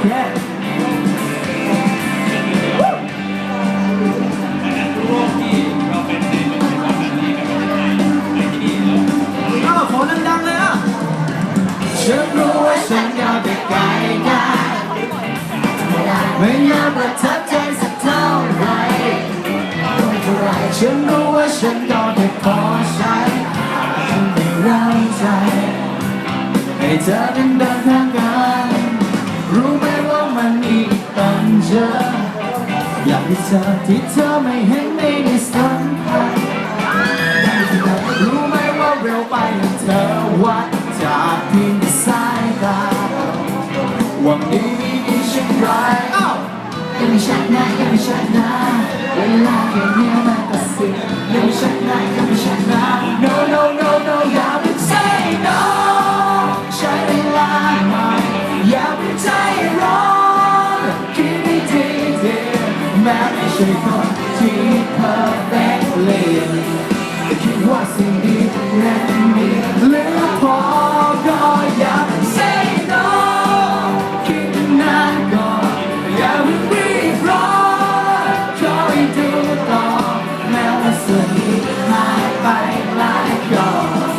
ฉันรู้ว่าฉันยอมไปไกลได้ไม่ยอมประทับใจสักเท่าไรเท่าไรฉันรู้ว่าฉันก็แค่พอใช้ฉันไม่รังใจให้เธอเป็นได้ากได้เธอที่เธอไม่เห็นไม่ได้สำคัญรู้ไหมว่าเร็วไปนะเธอวัดจากเพียงสายตาหวังดีไม่ดีเช่นไรอ้าวยังไม่ชัดนะยังไม่ชัดนะเวลาแค่ ช่คนที่ perfect เลยคิดว่าสิ่งดีนั้นมีเหลือพอก็อยาเพิ่ง say no คิดนานก่อนอย่าเพิ่งรีบร้อนคอยดูต่อแม้ว่าสิ่งดีหายไปหลายก่อน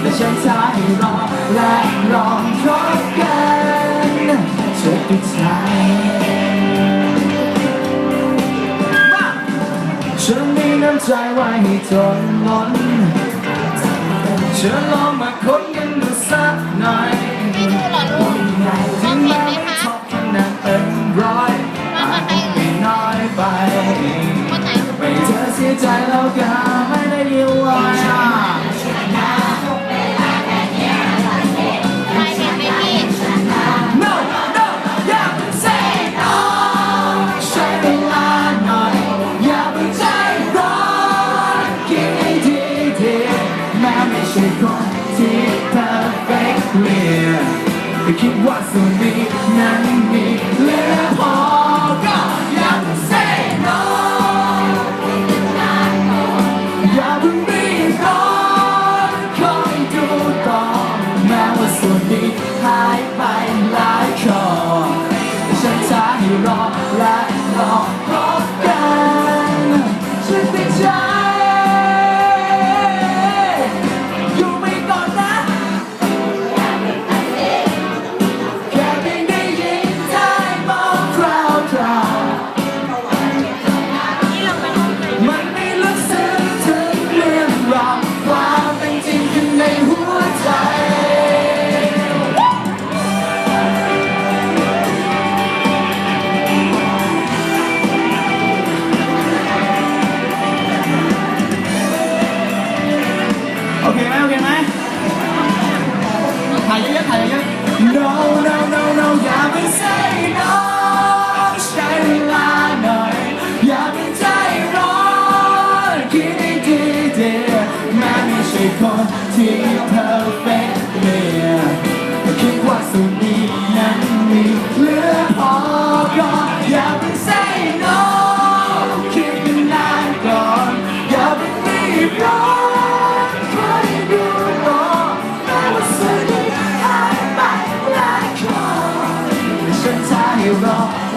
และฉันท้ายรอและรอพร้อมกันเธอติดใจ ใจไว้ให้ทนล้นเชิญลองมาค้นกันดูสักหน่อยไม่ดูเหรอลูกมองถึเห็งนแม้ไหมไม่คะชอบขนาดเป็นร้อยอาจไม่น้อยไปคนไหนไม่เธอเสียใจแล้วก็ไ she wanted perfect me The kid was on me, not me Little Paul, go! You have no. no no no no อย่าไปเซ่ you wrong